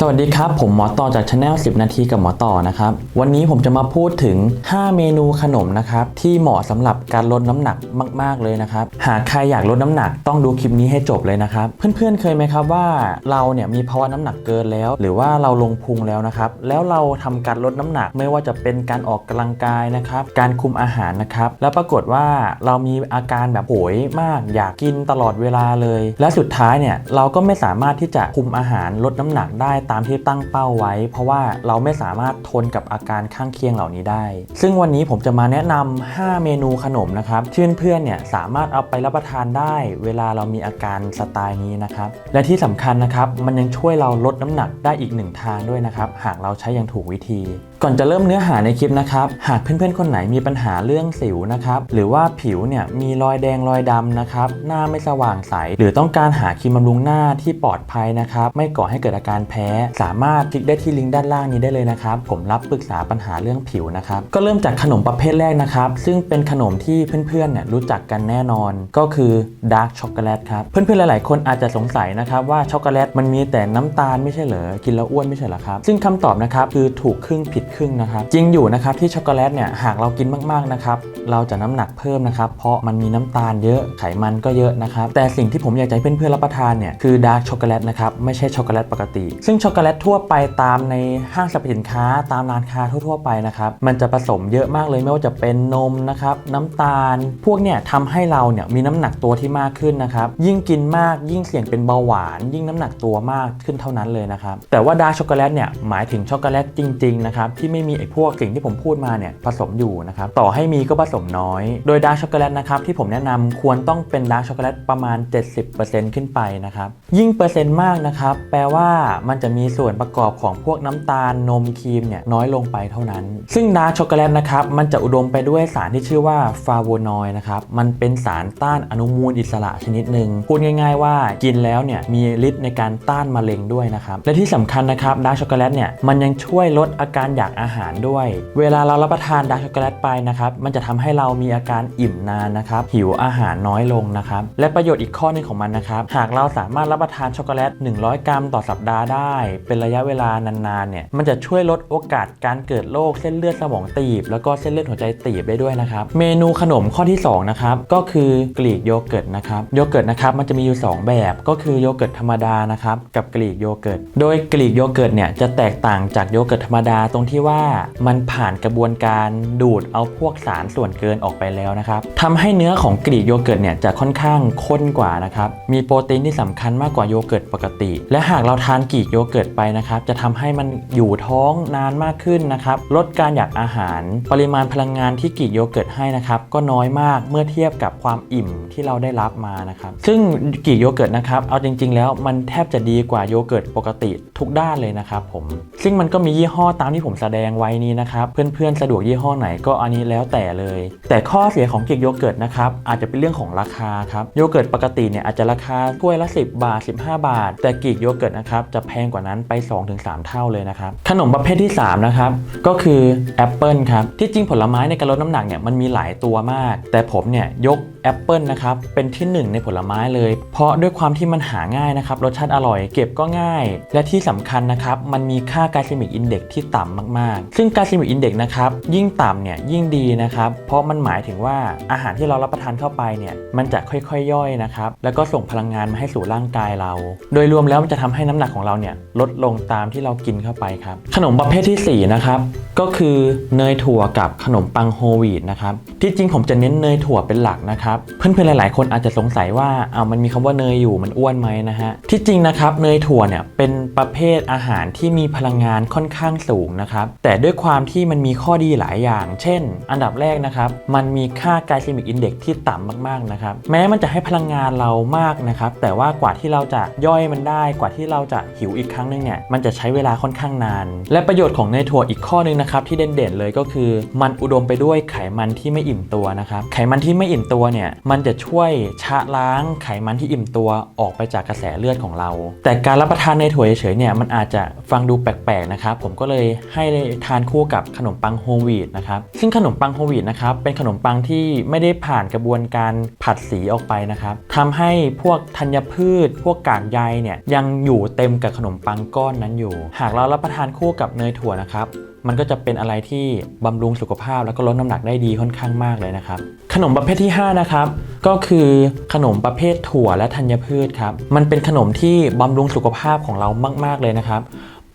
สวัสดีครับ ผมหมอต่อจากช anel 10 นาทีกับหมอต่อนะครับ วันนี้ผมจะมาพูดถึง 5 เมนูขนมนะครับ ที่เหมาะสำหรับการลดน้ำหนักมาก ๆ เลยนะครับ หากใครอยากลดน้ำหนักต้องดูคลิปนี้ให้จบเลยนะครับ เพื่อน ๆ เคยไหมครับว่าเราเนี่ยมีภาวะน้ำหนักเกินแล้ว หรือว่าเราลงพุงแล้วนะครับ แล้วเราทำการลดน้ำหนักไม่ว่าจะเป็นการออกกำลังกายนะครับ การคุมอาหารนะครับ แล้วปรากฏว่าเรามีอาการแบบโหยมาก อยากกินตลอดเวลาเลย และสุดท้ายเนี่ยเราก็ไม่สามารถที่จะคุมอาหารลดน้ำหนักได้ตามที่ตั้งเป้าไว้ เพราะว่าเราไม่สามารถทนกับอาการข้างเคียงเหล่านี้ได้ ซึ่งวันนี้ผมจะมาแนะนำ5เมนูขนมนะครับที่เพื่อนๆเนี่ยสามารถเอาไปรับประทานได้ เวลาเรามีอาการสไตล์นี้นะครับและที่สำคัญนะครับมันยังช่วยเราลดน้ำหนักได้อีกหนึ่งทางด้วยนะครับหากเราใช้อย่างถูกวิธีก่อนจะเริ่มเนื้อหาในคลิปนะครับ หากเพื่อนๆ คนไหนมีปัญหาเรื่องสิวนะครับ หรือว่าผิวเนี่ยมีรอยแดงรอยดำนะครับ หน้าไม่สว่างใส หรือต้องการหาครีมบำรุงหน้าที่ปลอดภัยนะครับ ไม่ก่อให้เกิดอาการแพ้ สามารถคลิกได้ที่ลิงก์ด้านล่างนี้ได้เลยนะครับ ผมรับปรึกษาปัญหาเรื่องผิวนะครับ ก็เริ่มจากขนมประเภทแรกนะครับ ซึ่งเป็นขนมที่เพื่อนๆ เนี่ยรู้จักกันแน่นอน ก็คือดาร์กช็อกโกแลตครับ เพื่อนๆ หลายๆ คนอาจจะสงสัยนะครับว่าช็อกโกแลตมันมีแต่น้ำตาลไม่ใช่เหรอ กินแล้วอ้วนไม่ใช่เหรอครับ ซึ่งคำตอบนะครับคือถูกครึ่งผิดครึ่งนะครับ จริงอยู่นะครับที่ช็อกโกแลตเนี่ยหากเรากินมากๆนะครับเราจะน้ำหนักเพิ่มนะครับเพราะมันมีน้ำตาลเยอะไขมันก็เยอะนะครับแต่สิ่งที่ผมอยากจะให้เพื่อนๆรับประทานเนี่ยคือดาร์กช็อกโกแลตนะครับไม่ใช่ช็อกโกแลตปกติ ซึ่งช็อกโกแลตทั่วไปตามในห้างสรรพสินค้าตามร้านค้าทั่วๆไปนะครับมันจะผสมเยอะมากเลยไม่ว่าจะเป็นนมนะครับน้ำตาล พวกเนี่ยทำให้เราเนี่ยมีน้ำหนักตัวที่มากขึ้นนะครับยิ่งกินมากยิ่งเสี่ยงเป็นเบาหวาน ยิ่งน้ำหนักตัวมากขึ้นเท่านั้นเลยนะครับแต่ว่าดาร์กช็อกโกแลตเนี่ยหมายถึงช็อกโกแลตจริงๆนะครับที่ไม่มีไอ้พวกสิ่งที่ผมพูดมาเนี่ยผสมอยู่นะครับต่อให้มีก็ผสมน้อย โดยดาร์กช็อกโกแลตนะครับที่ผมแนะนำควรต้องเป็นดาร์กช็อกโกแลตประมาณ 70%ขึ้นไปนะครับยิ่งเปอร์เซ็นต์มากนะครับแปลว่ามันจะมีส่วนประกอบของพวกน้ำตาลนมครีมเนี่ยน้อยลงไปเท่านั้น ซึ่งดาร์กช็อกโกแลตนะครับมันจะอุดมไปด้วยสารที่ชื่อว่าฟาโวนอยด์นะครับมันเป็นสารต้านอนุมูลอิสระชนิดหนึ่งพูดง่าย ๆ ว่ากินแล้วเนี่ยมีฤทธิ์ในการต้านมะเร็งด้วยนะครับและที่สำคัญนะครับดาร์กช็อกโกแลตเนี่ยมันยังช่วยลดอาการอยากอาหารด้วย เวลาเรารับประทานดาร์กช็อกโกแลตไปนะครับ มันจะทำให้เรามีอาการอิ่มนานนะครับ หิวอาหารน้อยลงนะครับ และประโยชน์อีกข้อหนึงของมันนะครับ หากเราสามารถรับประทานช็อกโกแลต 100 กรัมต่อสัปดาห์ได้ เป็นระยะเวลานานๆ เนี่ย มันจะช่วยลดโอกาสการเกิดโรคเส้นเลือดสมองตีบ แล้วก็เส้นเลือดหัวใจตีบได้ด้วยนะครับ เมนูขนมข้อที่สองนะครับก็คือกรีกโยเกิร์ตนะครับ โยเกิร์ตนะครับมันจะมีอยู่ 2 แบบ ก็คือโยเกิร์ตธรรมดานะครับ กับกรีกโยเกิร์ต โดยกรีกโยเกิร์ตเนี่ยจะแตกต่างจากโยเกิร์ตธรรมดาตรงที่ว่ามันผ่านกระบวนการดูดเอาพวกสารส่วนเกินออกไปแล้วนะครับทำให้เนื้อของกรีกโยเกิร์ตเนี่ยจะค่อนข้างข้นกว่านะครับ มีโปรตีนที่สำคัญมากกว่าโยเกิร์ตปกติ และหากเราทานกรีกโยเกิร์ตไปนะครับ จะทำให้มันอยู่ท้องนานมากขึ้นนะครับ ลดการอยากอาหาร ปริมาณพลังงานที่กรีกโยเกิร์ตให้นะครับ ก็น้อยมากเมื่อเทียบกับความอิ่มที่เราได้รับมานะครับ ซึ่งกรีกโยเกิร์ตนะครับ เอาจริง ๆ แล้วมันแทบจะดีกว่าโยเกิร์ตปกติทุกด้านเลยนะครับผม ซึ่งมันก็มียี่ห้อตามที่ผมสดงไว้นี้นะครับเพื่อนๆสะดวกยี่ห้อไหนก็อันนี้แล้วแต่เลย แต่ข้อเสียของกรีกโยเกิร์ตนะครับอาจจะเป็นเรื่องของราคาครับโยเกิร์ตปกติเนี่ยอาจจะราคาถ้วยละ 10 บาท 15 บาท แต่กรีกโยเกิร์ตนะครับจะแพงกว่านั้นไป 2-3 เท่าเลยนะครับขนมประเภทที่3นะครับก็คือแอปเปิลครับที่จริงผลไม้ในการลดน้ำหนักเนี่ยมันมีหลายตัวมาก แต่ผมเนี่ยยก แอปเปิลนะครับเป็นที่หนึ่งในผลไม้เลย เพราะด้วยความที่มันหาง่ายนะครับรสชาติอร่อยเก็บก็ง่าย และที่สำคัญนะครับมันมีค่ากลเซมิกอินเด็กที่ต่ำมากๆ ซึ่งกลเซมิกอินเด็กนะครับยิ่งต่ำเนี่ยยิ่งดีนะครับเพราะมันหมายถึงว่าอาหารที่เรารับประทานเข้าไปเนี่ยมันจะค่อยๆย่อยนะครับแล้วก็ส่งพลังงานมาให้สู่ร่างกายเรา โดยรวมแล้วมันจะทำให้น้ำหนักของเราเนี่ยลดลงตามที่เรากินเข้าไปครับขนมประเภทที่สี่นะครับก็คือเนยถั่วกับขนมปังโฮลวีตนะครับที่จริงผมจะเน้นเนยถั่วเป็นหลักนะครับเพื่อนๆหลาย ๆ คนอาจจะสงสัยว่าเอามันมีคำว่าเนยอยู่มันอ้วนไหมนะฮะที่จริงนะครับเนยถั่วเนี่ยเป็นประเภทอาหารที่มีพลังงานค่อนข้างสูงนะครับแต่ด้วยความที่มันมีข้อดีหลายอย่าง เช่น อันดับแรกนะครับมันมีค่าไกลเซมิกอินเด็กที่ต่ำมากๆนะครับแม้มันจะให้พลังงานเรามากนะครับแต่ว่ากว่าที่เราจะย่อยมันได้กว่าที่เราจะหิวอีกครั้งหนึงเนี่ยมันจะใช้เวลาค่อนข้างนาน และประโยชน์ของเนยถั่วอีกข้อหนึงนะครับที่เด่นๆเลยก็คือ มันอุดมไปด้วยไขมันที่ไม่อิ่มตัวนะครับไขมันที่ไม่อิ่มตัวเนี่ยเนี่ยมันจะช่วยชะล้างไขมันที่อิ่มตัวออกไปจากกระแสเลือดของเรา แต่การรับประทานในถั่วเฉยๆเนี่ยมันอาจจะฟังดูแปลกๆนะครับผมก็เลยให้ทานคู่กับขนมปังโฮลวีตนะครับซึ่งขนมปังโฮลวีตนะครับเป็นขนมปังที่ไม่ได้ผ่านกระบวนการผัดสีออกไปนะครับทำให้พวกธัญพืช พวกกากใยเนี่ยยังอยู่เต็มกับขนมปังก้อนนั้นอยู่ หากเรารับประทานคู่กับเนยถั่วนะครับ มันก็จะเป็นอะไรที่บำรุงสุขภาพ แล้วก็ลดน้ำหนักได้ดีค่อนข้างมากเลยนะครับ ขนมประเภทที่ 5 นะครับ ก็คือขนมประเภทถั่วและธัญพืชครับ มันเป็นขนมที่บำรุงสุขภาพของเรามาก ๆเลยนะครับ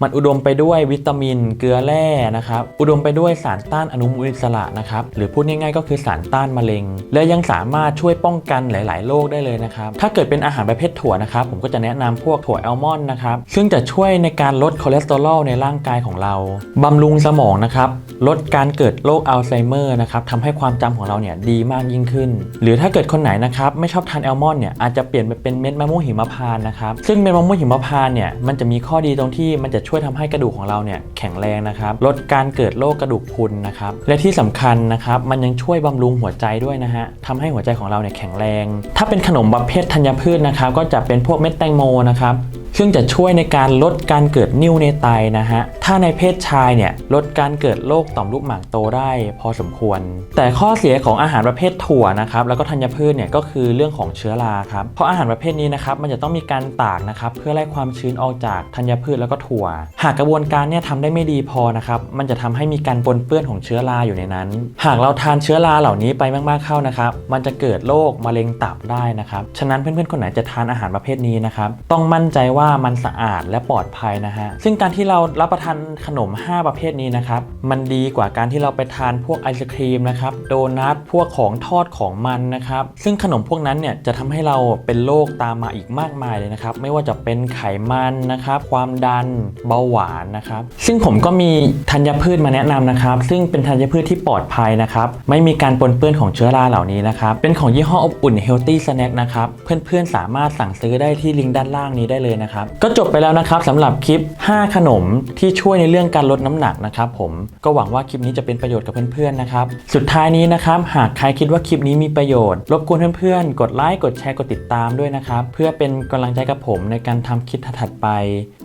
มันอุดมไปด้วยวิตามิน เกลือแร่นะครับ อุดมไปด้วยสารต้านอนุมูลอิสระนะครับ หรือพูดง่ายๆก็คือสารต้านมะเร็ง และยังสามารถช่วยป้องกันหลาย ๆ โรคได้เลยนะครับ ถ้าเกิดเป็นอาหารประเภทถั่วนะครับ ผมก็จะแนะนำพวกถั่วแอลมอนด์นะครับ ซึ่งจะช่วยในการลดคอเลสเตอรอลในร่างกายของเราบำรุงสมองนะครับ ลดการเกิดโรคอัลไซเมอร์นะครับทำให้ความจำของเราเนี่ยดีมากยิ่งขึ้น หรือถ้าเกิดคนไหนนะครับไม่ชอบทานแอลมอนด์เนี่ยอาจจะเปลี่ยนไปเป็นเม็ดมะม่วงหิมพานต์นะครับ ซึ่งเม็ดมะม่วงหิมพานต์เนี่ยมันจะมีข้อดีตรงที่มันจะช่วยทำให้กระดูกของเราเนี่ยแข็งแรงนะครับลดการเกิดโรคกระดูกพรุนนะครับและที่สำคัญนะครับมันยังช่วยบำรุงหัวใจด้วยนะฮะทำให้หัวใจของเราเนี่ยแข็งแรง ถ้าเป็นขนมประเภทธัญพืชนะครับก็จะเป็นพวกเม็ดแตงโมนะครับ ซึ่งจะช่วยในการลดการเกิดนิ่วในไตนะฮะ ถ้าในเพศชายเนี่ยลดการเกิดโรคต่อมลูกหมากโตได้พอสมควร แต่ข้อเสียของอาหารประเภทถั่วนะครับแล้วก็ธัญพืชเนี่ยก็คือเรื่องของเชื้อราครับ เพราะอาหารประเภทนี้นะครับมันจะต้องมีการตากนะครับเพื่อไล่ความชื้นออกจากธัญพืชแล้วก็ถั่ว หากกระบวนการเนี่ยทำได้ไม่ดีพอนะครับมันจะทำให้มีการปนเปื้อนของเชื้อราอยู่ในนั้น หากเราทานเชื้อราเหล่านี้ไปมากๆเข้านะครับมันจะเกิดโรคมะเร็งตับได้นะครับฉะนั้นเพื่อนๆคนไหนจะทานอาหารประเภทนี้นะครับต้องมั่นใจว่า่ามันสะอาดและปลอดภัยนะฮะ ซึ่งการที่เรารับประทานขนม 5 ประเภทนี้นะครับ มันดีกว่าการที่เราไปทานพวกไอศครีมนะครับ โดนัท พวกของทอดของมันนะครับ ซึ่งขนมพวกนั้นเนี่ยจะทำให้เราเป็นโรคตามมาอีกมากมายเลยนะครับ ไม่ว่าจะเป็นไขมันนะครับ ความดัน เบาหวานนะครับ ซึ่งผมก็มีธัญพืชมาแนะนำนะครับ ซึ่งเป็นธัญพืชที่ปลอดภัยนะครับ ไม่มีการปนเปื้อนของเชื้อราเหล่านี้นะครับ เป็นของยี่ห้ออบอุ่น Healthy Snack นะครับ เพื่อนๆสามารถสั่งซื้อได้ที่ลิงก์ด้านล่างนี้ได้เลยนะครับก็จบไปแล้วนะครับสำหรับคลิป 5 ขนมที่ช่วยในเรื่องการลดน้ำหนักนะครับผมก็หวังว่าคลิปนี้จะเป็นประโยชน์กับเพื่อนๆนะครับสุดท้ายนี้นะครับหากใครคิดว่าคลิปนี้มีประโยชน์ รบกวนเพื่อนๆกดไลค์กดแชร์กดติดตามด้วยนะครับเพื่อเป็นกำลังใจกับผมในการทำคลิปถัดๆไป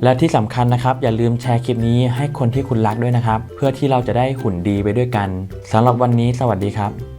และที่สำคัญนะครับ อย่าลืมแชร์คลิปนี้ให้คนที่คุณรักด้วยนะครับ เพื่อที่เราจะได้หุ่นดีไปด้วยกันสำหรับวันนี้สวัสดีครับ